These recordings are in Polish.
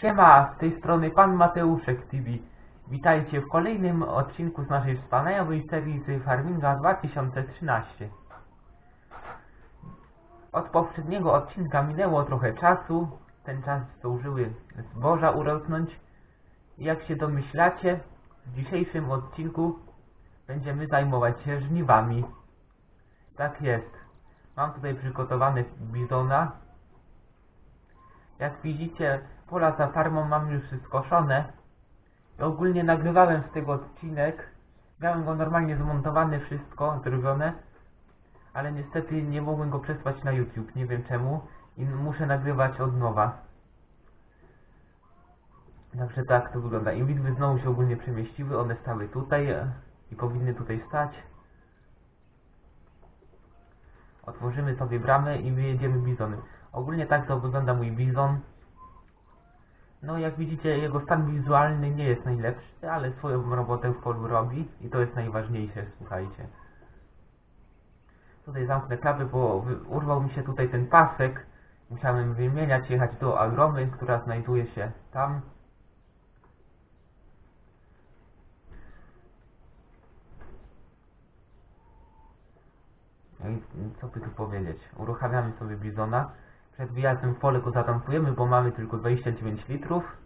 Siema, z tej strony pan Mateuszek TV. Witajcie w kolejnym odcinku z naszej wspaniałej serii z Farminga 2013. Od poprzedniego odcinka minęło trochę czasu. Ten czas zdążyły zboża urosnąć. Jak się domyślacie, w dzisiejszym odcinku będziemy zajmować się żniwami. Tak jest. Mam tutaj przygotowane bizona, jak widzicie, pola za farmą mam już skoszone. I ogólnie nagrywałem z tego odcinek. Miałem go normalnie zmontowany, wszystko zrobione. Ale niestety nie mogłem go przesłać na YouTube, nie wiem czemu. I muszę nagrywać od nowa. Także tak to wygląda. I widły znowu się ogólnie przemieściły, one stały tutaj e, i powinny tutaj stać. Otworzymy sobie bramę i wyjedziemy bizony. Ogólnie tak to wygląda mój bizon. No jak widzicie jego stan wizualny nie jest najlepszy, ale swoją robotę w polu robi i to jest najważniejsze, słuchajcie. Tutaj zamknę klapy, bo urwał mi się tutaj ten pasek. Musiałem wymieniać, jechać do Agromy, która znajduje się tam. No i co by tu powiedzieć? Uruchamiamy sobie bizona. Przed wyjazdem w pole go zatankujemy, bo mamy tylko 29 litrów.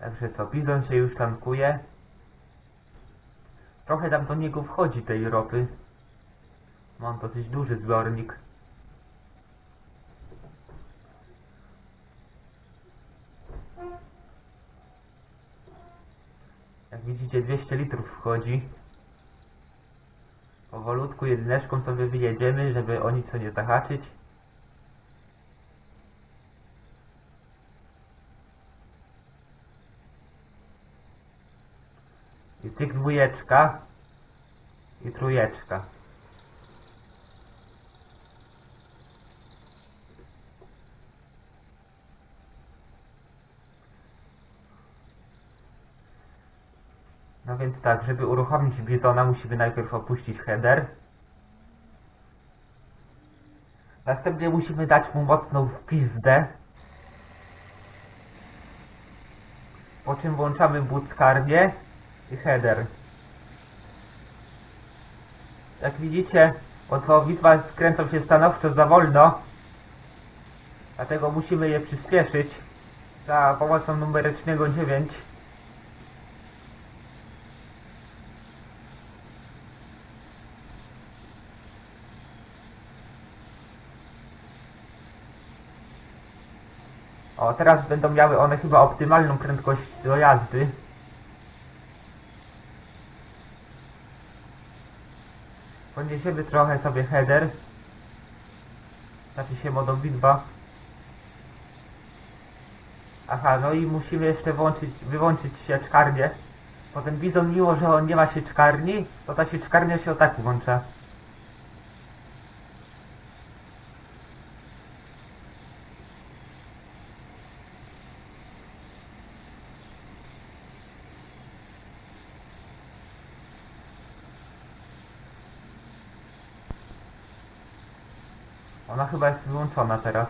Także co, bizon się już tankuje. Trochę tam do niego wchodzi tej ropy. Mam dosyć duży zbiornik. Jak widzicie 200 litrów wchodzi. Powolutku jedyneczką sobie wyjedziemy, żeby o nic nie zahaczyć. I tyk dwójeczka i trójeczka. No więc tak, żeby uruchomić bizona musimy najpierw opuścić header. Następnie musimy dać mu mocną wpizdę. Po czym włączamy błódzkarnię i header. Jak widzicie, otwowidła skręcą się stanowczo za wolno. Dlatego musimy je przyspieszyć za pomocą numerycznego 9. O, teraz będą miały one chyba optymalną prędkość do jazdy. Podniesiemy trochę sobie header. Znaczy się modowidba. Aha, no i musimy jeszcze włączyć, wyłączyć. Bo ten bizon, mimo że on nie ma sieczkarni, to ta sieczkarnia się o tak włącza. Ona chyba jest wyłączona teraz.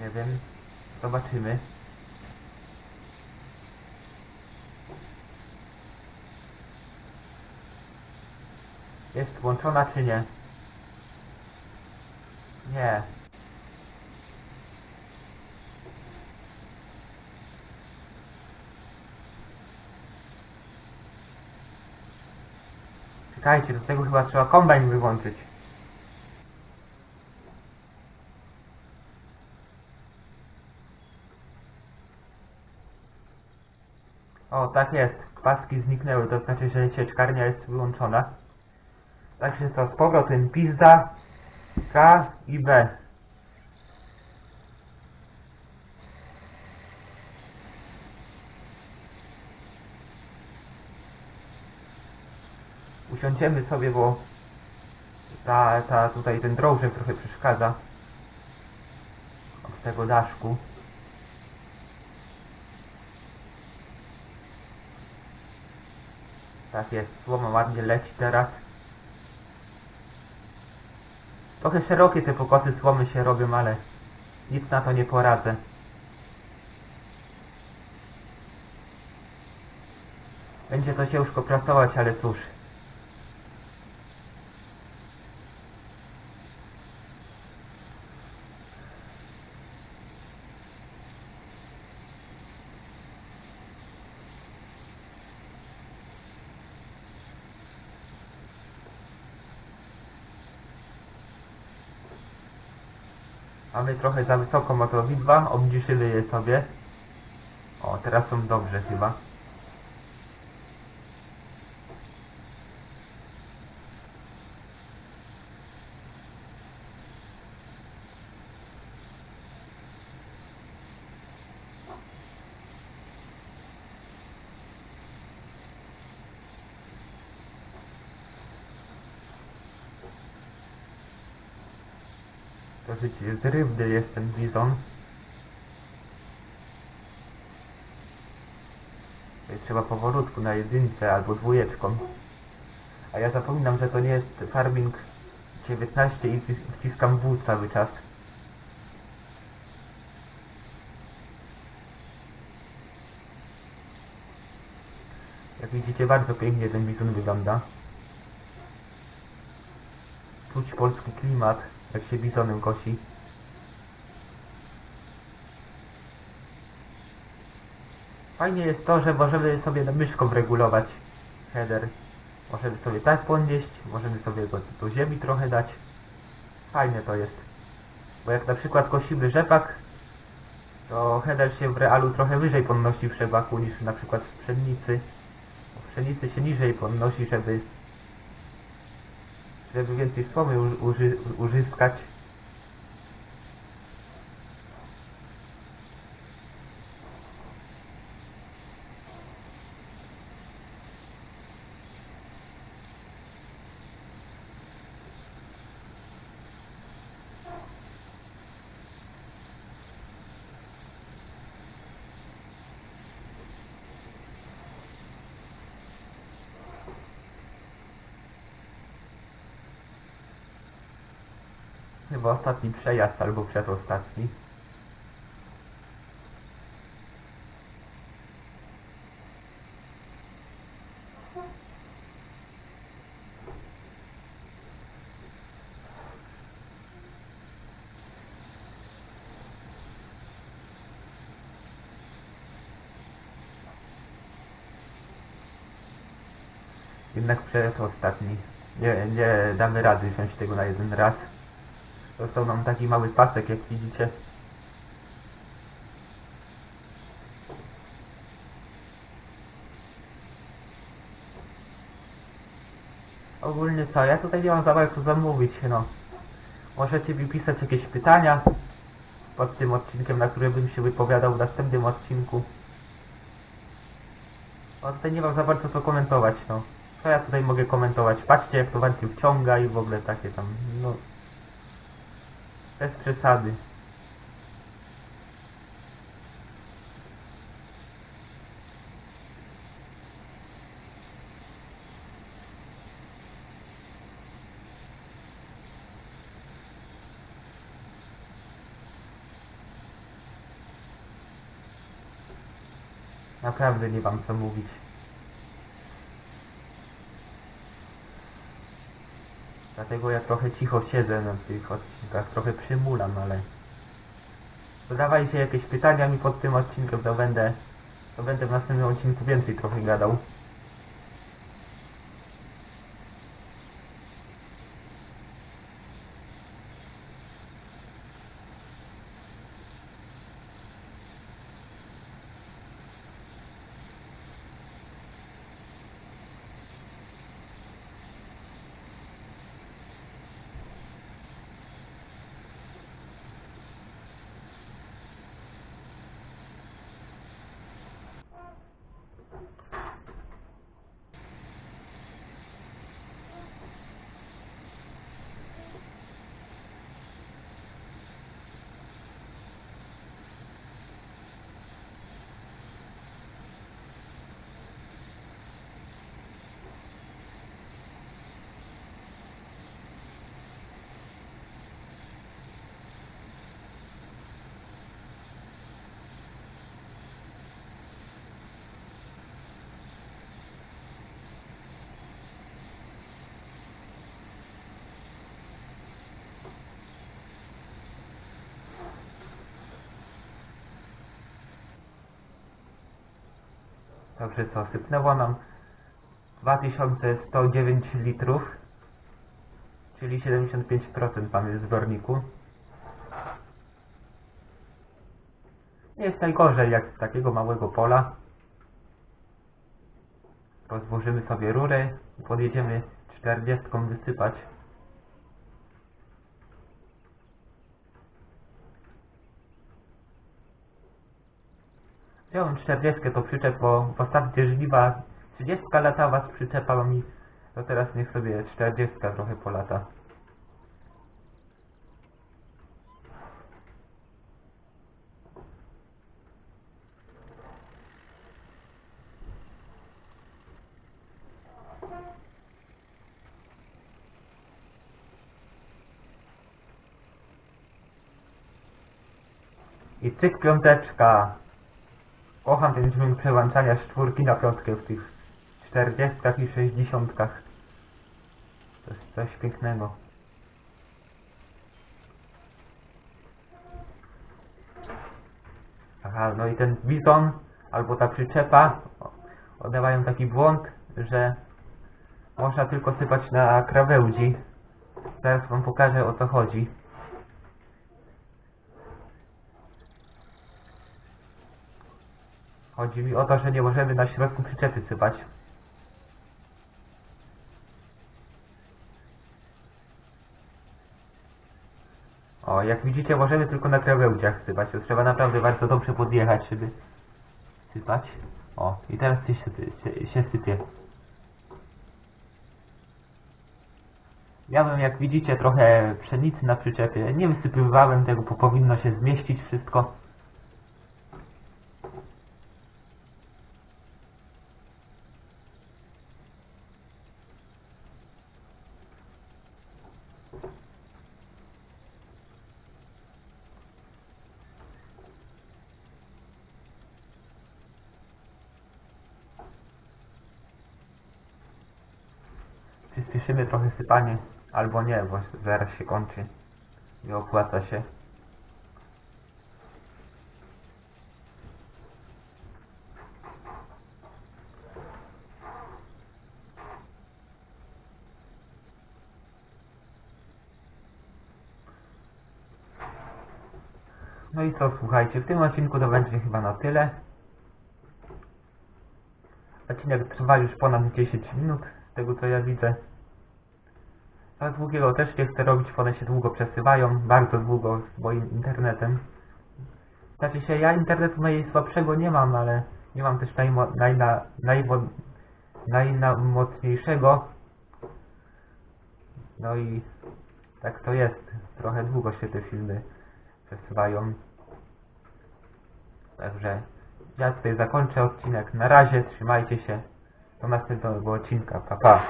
Nie wiem. Zobaczymy. Jest włączona czy nie? Nie. Czekajcie, do tego chyba trzeba kombajn wyłączyć. O, tak jest. Paski zniknęły, to znaczy, że sieczkarnia jest wyłączona. Tak się to z powrotem pizda, K i B. Usiądziemy sobie, bo ta, ta tutaj ten drążek trochę przeszkadza od tego daszku. Tak jest, słoma ładnie leci teraz. Trochę szerokie te pokosy słomy się robią, ale nic na to nie poradzę. Będzie to ciężko pracować, ale cóż. Mamy trochę za wysoko motorowidła, obniżymy je sobie. O, teraz są dobrze chyba. Dosyć zrywny jest ten bizon. Tutaj Trzeba powolutku na jedynce albo dwójeczką. A ja zapominam, że to nie jest farming 19 i wcis- wciskam W cały czas. Jak widzicie bardzo pięknie ten bizon wygląda. Czuć polski klimat, jak się bizonem kosi. Fajnie jest to, że możemy sobie myszką regulować header. Możemy sobie tak podnieść, możemy sobie go do ziemi trochę dać. Fajne to jest. Bo jak na przykład kosimy rzepak, to header się w realu trochę wyżej podnosi w rzepaku niż na przykład w pszenicy. Bo w pszenicy się niżej podnosi, żeby żeby więcej słomy uży, uzyskać. Chyba ostatni przejazd albo przedostatni. Jednak przedostatni. Nie, nie damy rady wziąć tego na jeden raz. Został nam taki mały pasek, jak widzicie. Ogólnie co, ja tutaj nie mam za bardzo zamówić, no. Możecie mi pisać jakieś pytania pod tym odcinkiem, na które bym się wypowiadał w następnym odcinku. O, tutaj nie mam za bardzo co komentować, no. Co ja tutaj mogę komentować? Patrzcie jak to bardziej wciąga i w ogóle takie tam, no... Bez przesady. Naprawdę nie mam co mówić. Dlatego ja trochę cicho siedzę na tych odcinkach, trochę przymulam, ale... Zadawajcie jakieś pytania mi pod tym odcinkiem, to będę... To będę w następnym odcinku więcej trochę gadał. Także co, sypnęło nam 2109 litrów, czyli 75% mamy w zbiorniku. Nie jest najgorzej jak z takiego małego pola. Rozłożymy sobie rurę i podjedziemy 40 wysypać. Wziąłem 40 to przyczep, bo w ostatniej żniwa 30 latała z przyczepami, to teraz niech sobie 40 trochę polata. I cyk piąteczka. Kocham ten dźwięk przełączania z czwórki na piątkę w tych czterdziestkach i sześćdziesiątkach. To jest coś pięknego. Aha, no i ten bizon albo ta przyczepa one taki błąd, że można tylko sypać na krawędzi. Teraz wam pokażę o co chodzi. Chodzi mi o to, że nie możemy na środku przyczepy sypać. O, jak widzicie, możemy tylko na krawędziach sypać. To trzeba naprawdę bardzo dobrze podjechać, żeby sypać. O, i teraz się, się, się sypie. Miałem, jak widzicie, trochę pszenicy na przyczepie. Nie wysypywałem tego, bo powinno się zmieścić wszystko. Przyspieszymy trochę sypanie, albo nie, bo zaraz się kończy. Nie opłaca się. No i co, słuchajcie, w tym odcinku to będzie chyba na tyle. Odcinek trwa już ponad 10 minut, z tego co ja widzę. Tak długiego też nie chcę robić, one się długo przesywają, bardzo długo z moim internetem. Znaczy się, ja internetu najsłabszego nie mam, ale nie mam też najmo, najna, najmo, najmocniejszego. No i tak to jest. Trochę długo się te filmy przesywają. Także ja tutaj zakończę odcinek. Na razie, trzymajcie się. Do następnego odcinka. Pa, pa.